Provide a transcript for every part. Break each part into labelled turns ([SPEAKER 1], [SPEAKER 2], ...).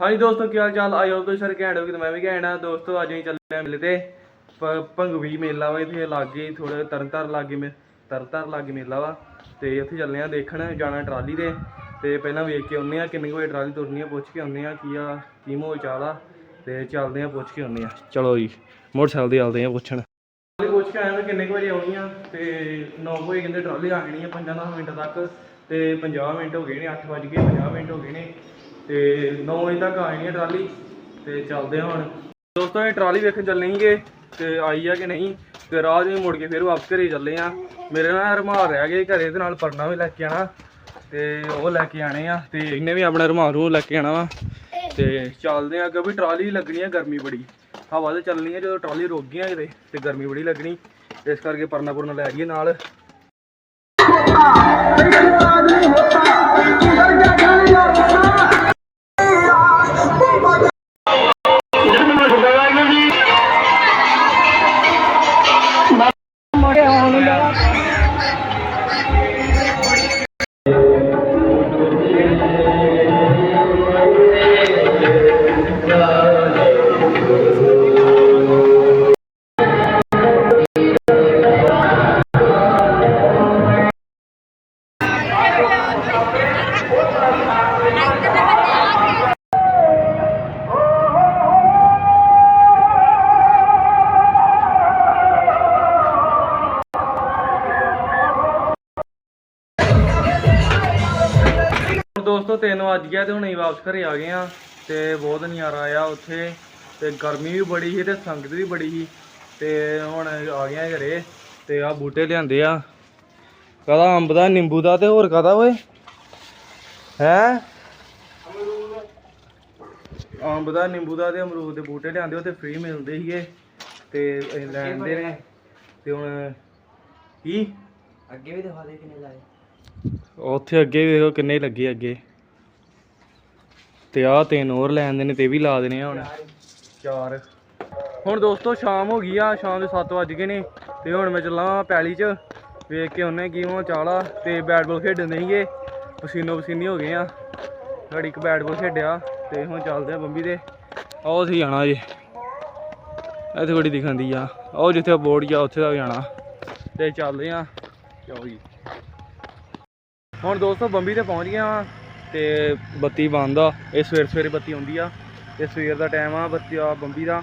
[SPEAKER 1] ਹਾਂਜੀ ਦੋਸਤੋ, ਕੀ ਹਾਲ ਚਾਲ? ਆਇਓ ਤੁਸੀਂ ਸਰ ਘੈਂਟ ਹੋ ਕਿ ਮੈਂ ਵੀ ਘੈਂਟ ਆ ਦੋਸਤੋ, ਅੱਜ ਅਸੀਂ ਚੱਲੇ ਆ ਮੇਲੇ ਤੇ ਪ- ਭੰਗਵੀ ਮੇਲਾ ਵਾ। ਇੱਥੇ ਲਾਗੇ ਥੋੜੇ ਤਰਨਤਾਰ ਲਾਗੇ ਮੇ ਤਰਨਤਾਰ ਲਾਗੇ ਮੇਲਾ ਵਾ। ਤੇ ਉੱਥੇ ਚੱਲੇ ਆ ਦੇਖਣ, ਜਾਣਾ ਟਰਾਲੀ ਤੇ। ਤੇ ਪਹਿਲਾਂ ਵੇਖ ਕੇ ਆਉਂਦੇ ਆ ਕਿੰਨੇ ਕੁ ਵਜੇ ਟਰਾਲੀ ਤੁਰਨੀ ਆ, ਪੁੱਛ ਕੇ ਆਉਂਦੇ ਆ ਕੀ ਆ, ਕੀ ਮਾਹੌਲ ਚਾਲ ਆ। ਤੇ ਚੱਲਦੇ ਆ ਪੁੱਛ ਕੇ ਆਉਂਦੇ ਆ ਚਲੋ ਜੀ, ਮੋਟਰਸਾਈਕਲ ਤੇ ਚੱਲਦੇ ਆ ਪੁੱਛਣ। ਟਰਾਲੀ ਪੁੱਛ ਕੇ ਆਇਆ ਵੀ ਕਿੰਨੇ ਕੁ ਵਜੇ ਆਉਣੀ ਆ। ਤੇ 9 ਵਜੇ ਕਹਿੰਦੇ ਟਰਾਲੀ ਆ ਜਾਣੀ ਆ 5-10 ਮਿੰਟ ਤੱਕ। ਤੇ 50 ਮਿੰਟ ਹੋ ਗਏ ਨੇ 8 ਵੱਜ ਗਏ 50 ਮਿੰਟ ਹੋ ਗਏ ਨੇ। ਤੇ 9 ਵਜੇ ਤੱਕ ਆ ਹੈ ਟਰਾਲੀ ਤੇ ਚੱਲਦੇ ਹਾਂ ਹੁਣ। ਦੋਸਤੋ, ਇਹ ਟਰਾਲੀ ਵੇਖਣ ਚੱਲਣਗੇ ਤੇ ਆਈ ਆ ਕਿ ਨਹੀਂ? ਤੇ ਰਾਹ 'ਚ ਹੀ ਮੁੜ ਕੇ ਫਿਰ ਵਾਪਸ ਘਰੇ ਚੱਲੇ ਆ। ਮੇਰੇ ਨਾਲ ਰਮਾਲ ਰਹਿ ਗਏ ਘਰੇ ਤੇ ਨਾਲ ਪਰਨਾ ਵੀ ਲੈ ਕੇ ਆਣਾ ਤੇ ਉਹ ਲੈ ਕੇ ਆਣੇ ਆ ਤੇ ਇਹਨੇ ਵੀ ਆਪਣਾ ਰਮਾਲ ਨੂੰ ਲੈ ਕੇ ਆਣਾ ਵਾ। ਤੇ ਚੱਲਦੇ ਆ ਕਿਉਂਕਿ ਟਰਾਲੀ ਲੱਗਣੀ ਆ ਗਰਮੀ ਬੜੀ। ਹਵਾ ਤੇ ਚੱਲਣੀ ਆ ਜਦੋਂ ਟਰਾਲੀ ਰੁਕ ਗਈ ਆ ਕਿਤੇ ਤੇ ਗਰਮੀ ਬੜੀ ਲੱਗਣੀ। ਇਸ ਕਰਕੇ ਪਰਨਾ ਪੁਰਨਾ ਲੈ ਗਏ ਨਾਲ। ਹੁਣ ਦੋਸਤੋ 3 ਵੱਜ ਗਿਆ ਤੇ ਹੁਣ ਅਸੀਂ ਵਾਪਸ ਘਰੇ ਆ ਗਏ ਆ ਤੇ ਬਹੁਤ ਨਜ਼ਾਰਾ ਆਇਆ ਉੱਥੇ ਤੇ ਗਰਮੀ ਵੀ ਬੜੀ ਸੀ ਤੇ ਸੰਗਤ ਵੀ ਬੜੀ ਸੀ ਤੇ ਹੁਣ ਆ ਗਏ ਆ ਘਰੇ ਤੇ ਆ ਬੂਟੇ ਲਿਆਂਦੇ ਆ। ਕਾਹਦਾ ਅੰਬ ਦਾ, ਨਿੰਬੂ ਦਾ ਤੇ ਹੋਰ ਕਾਹਦਾ ਓਏ? ਹੈ? ਅੰਬ ਦਾ, ਨਿੰਬੂ ਦਾ ਤੇ ਅਮਰੂਦ ਦੇ ਬੂਟੇ ਲਿਆਂਦੇ, ਉੱਥੇ ਫ੍ਰੀ ਮਿਲਦੇ ਸੀਗੇ ਤੇ ਅਸੀਂ ਲੈਂਦੇ ਨੇ ਤੇ ਹੁਣ ਕੀ?
[SPEAKER 2] ਅੱਗੇ ਵੀ ਦਿਖਾ ਦੇ ਕਿੰਨੇ ਲਾਏ।
[SPEAKER 1] ਉੱਥੇ ਅੱਗੇ ਵੀ ਦੇਖੋ ਕਿੰਨੇ ਲੱਗੇ ਅੱਗੇ। ਤੇ ਆਹ ਤਿੰਨ ਹੋਰ ਲੈ ਆਂਦੇ ਨੇ ਤੇ ਵੀ ਲਾ ਦੇਣੇ ਆ ਹੁਣ। ਚਾਰ। ਹੁਣ ਦੋਸਤੋ ਸ਼ਾਮ ਹੋ ਗਈ ਆ ਸ਼ਾਮ ਦੇ 7 ਵੱਜ ਗਏ ਨੇ। ਤੇ ਹੁਣ ਮੈਂ ਚੱਲਾਂ ਪੈਲੀ 'ਚ ਵੇਖ ਕੇ ਉਹਨੇ ਕੀ ਉਹ ਚਾਲਾ। ਤੇ ਬੈਟ ਬਾਲ ਖੇਡਣ ਸੀਗੇ ਪਸੀਨੋ ਪਸੀਨੀ ਹੋ ਗਏ ਆ। ਘੜੀ ਇੱਕ ਬੈਟ ਬਾਲ ਖੇਡਿਆ ਤੇ ਹੁਣ ਚੱਲਦੇ ਆ ਬੰਬੀ ਦੇ ਆਹ ਅਸੀਂ ਜਾਣਾ ਜੇ। ਇੱਥੇ ਬੜੀ ਦਿਖਾਂਦੀ ਆ। ਉਹ ਜਿੱਥੇ ਬੋਰਡ ਜਾ ਉੱਥੇ ਦਾ ਜਾਣਾ। ਤੇ ਚੱਲਦੇ ਆ। ਚਲੋ ਜੀ। ਹੁਣ ਦੋਸਤੋ ਬੰਬੀ ਤੇ ਪਹੁੰਚ ਗਿਆ ਵਾਂ ਤੇ ਬੱਤੀ ਬੰਦ ਆ। ਇਹ ਸਵੇਰ ਸਵੇਰੇ ਬੱਤੀ ਆਉਂਦੀ ਆ। ਇਹ ਸਵੇਰ ਦਾ ਟਾਈਮ ਆ ਬੱਤੀ ਆ ਬੰਬੀ ਦਾ।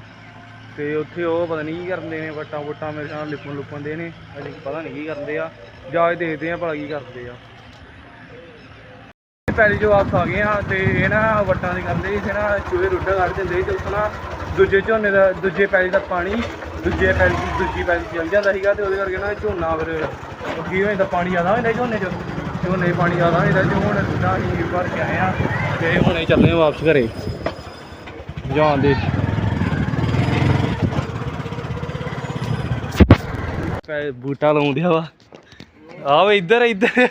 [SPEAKER 1] ਤੇ ਉੱਥੇ ਉਹ ਪਤਾ ਨਹੀਂ ਕੀ ਕਰਦੇ ਨੇ, ਵਟਾਂ ਵਟਾਂ ਮੇਰੇ ਨਾਲ ਲਿਪਣ ਲੁਪਣ ਦੇ ਨੇ। ਅਜੇ ਪਤਾ ਨਹੀਂ ਕੀ ਕਰਦੇ ਆ। ਜਾ ਕੇ ਦੇਖਦੇ ਆ ਭਲਾ ਕੀ ਕਰਦੇ ਆ। ਪਹਿਲੀ ਜੋ ਵਾਪਸ ਆ ਗਏ ਆ ਤੇ ਇਹ ਨਾ ਵਟਾਂ ਦੀ ਕਰਦੇ ਇਥੇ ਨਾ ਚੂਹੇ ਰੁੱਡਾ ਕੱਢ ਦਿੰਦੇ ਤੇ ਉੱਥੋਂ ਨਾ ਦੂਜੇ ਝੋਨੇ ਦਾ, ਦੂਜੇ ਪੈਲੀ ਦਾ ਪਾਣੀ, ਦੂਜੇ ਪੈਲੀ ਦੀ ਦੂਜੀ ਪੈਲੀ 'ਚ ਚਲ ਜਾਂਦਾ ਸੀਗਾ ਤੇ ਉਹਦੇ ਕਰਕੇ ਨਾ ਝੋਨਾ ਫਿਰ ਕੀ ਹੋ ਜਾਂਦਾ ਪਾਣੀ ਜ਼ਿਆਦਾ ਹੋ ਜਾਂਦਾ ਝੋਨੇ 'ਚ। ਝੋਨੇ ਪਾਣੀ ਤੇ ਹੁਣ ਰੁੱਡਾ ਅਸੀਂ ਭਰ ਕੇ ਆਏ ਆ ਤੇ ਹੁਣੇ ਚੱਲੇ ਆ ਵਾਪਸ ਘਰੇ। ਜਾਣ ਦੇ। ਪੈ ਬੂਟਾ ਲਾਉਂਦਿਆ ਵਾ। ਆ ਵੇ ਇੱਧਰ ਇੱਧਰ।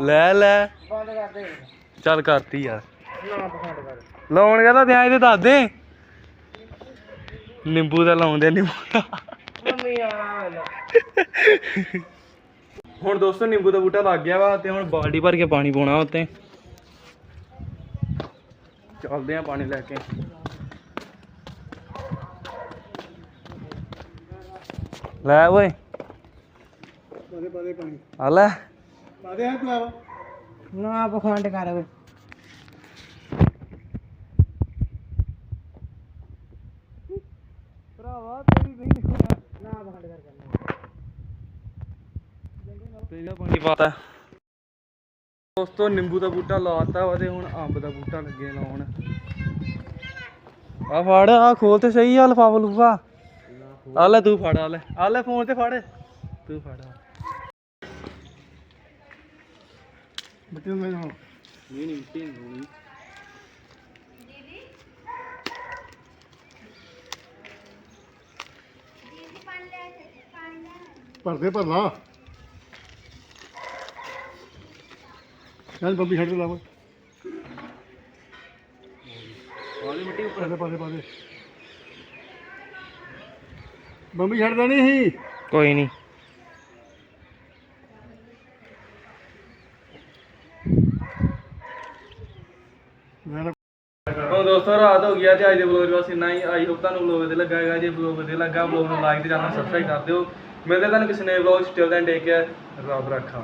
[SPEAKER 1] ਲੈ ਲੈ।
[SPEAKER 2] ਬੰਦ ਕਰ ਦੇ।
[SPEAKER 1] ਚੱਲ ਕਰਤੀ ਯਾਰ
[SPEAKER 2] ਨਾ ਪਸੰਦ ਕਰ
[SPEAKER 1] ਲਾਉਣ ਕਹਿੰਦਾ ਧਿਆਨ ਤੇ ਦੱਸ ਦੇ। ਨਿੰਬੂ ਦਾ ਲਾਉਂਦੇ ਨਿੰਬੂ ਦਾ ਹੁਣ ਦੋਸਤੋ ਨਿੰਬੂ ਦਾ ਬੂਟਾ ਲੱਗ ਗਿਆ ਵਾ ਤੇ ਹੁਣ ਬਾਲਟੀ ਭਰ ਕੇ ਪਾਣੀ ਪਾਉਣਾ ਉੱਤੇ। ਚੱਲਦੇ ਆ ਪਾਣੀ ਲੈ ਕੇ। ਲੈ ਓਏ।
[SPEAKER 2] ਪਾਦੇ ਪਾਦੇ ਪਾਣੀ।
[SPEAKER 1] ਆ ਲੈ।
[SPEAKER 2] ਪਾਦੇ ਹੈ ਪਲਾਵਾ ਨਾ ਪਖੰਡ ਕਰ ਓਏ।
[SPEAKER 1] ਭਰਾਵਾ ਤੇਰੀ ਨਹੀਂ
[SPEAKER 2] ਨਾ ਪਖੰਡ ਕਰ ਕਰਨਾ
[SPEAKER 1] ਪਾਣੀ ਪਾਤਾ ਦੋਸਤੋ ਨਿੰਬੂ ਦਾ ਬੂਟਾ ਲਾਤਾ ਵਾ ਤੇ ਹੁਣ ਅੰਬ ਦਾ ਬੂਟਾ ਲੱਗੇ ਲਾਉਣ। ਆ ਫੜ ਆ ਖੋਲ ਤੇ ਸਹੀ ਆ ਲਫਾਫਾ ਲੂਫਾ ਆ ਲੈ ਤੂੰ ਫੜ ਆ ਲੈ। ਆ ਲੈ ਫੋਨ ਤੇ ਫੜ। ਤੂੰ ਫੜ ਆ।
[SPEAKER 2] ਬੱਚੇ ਨੂੰ
[SPEAKER 1] ਨਹੀਂ ਨਹੀਂ ਮਿੱਟੀ ਨਹੀਂ
[SPEAKER 2] ਭਰਦੇ ਭਰਨਾ। ਚੱਲ ਬੰਬੀ ਛੱਡ ਦੇ ਲਾਵਾ।
[SPEAKER 1] ਵਾਲੀ ਮਿੱਟੀ ਉੱਪਰ
[SPEAKER 2] ਪਾਦੇ ਪਾਦੇ ਪਾਦੇ। ਬੰਬੀ ਛੱਡ ਦੇਣੀ ਸੀ?
[SPEAKER 1] ਕੋਈ ਨਹੀਂ। ਦੋਸਤੋ ਰਾਤ ਹੋ ਗਈ ਆ ਤੇ ਅੱਜ ਦੇ ਵਲੋਗ ਬਸ ਇੰਨਾ ਹੀ। ਆਈ ਹੋਪ ਤੁਹਾਨੂੰ ਵਲੋਗ ਵਧੀਆ ਲੱਗਾ ਹੈਗਾ। ਜੇ ਵਲੋਗ ਵਧੀਆ ਲੱਗਾ ਵਲੋਗ ਨੂੰ ਲਾਈਕ ਤੇ ਚੈਨਲ ਸਬਸਕ੍ਰਾਈਬ ਕਰ ਦਿਓ। ਮਿਲਦੇ ਤੁਹਾਨੂੰ ਕਿਸੇ ਨਵੇਂ vlog still then take care ਰੱਬ ਰੱਖਾ।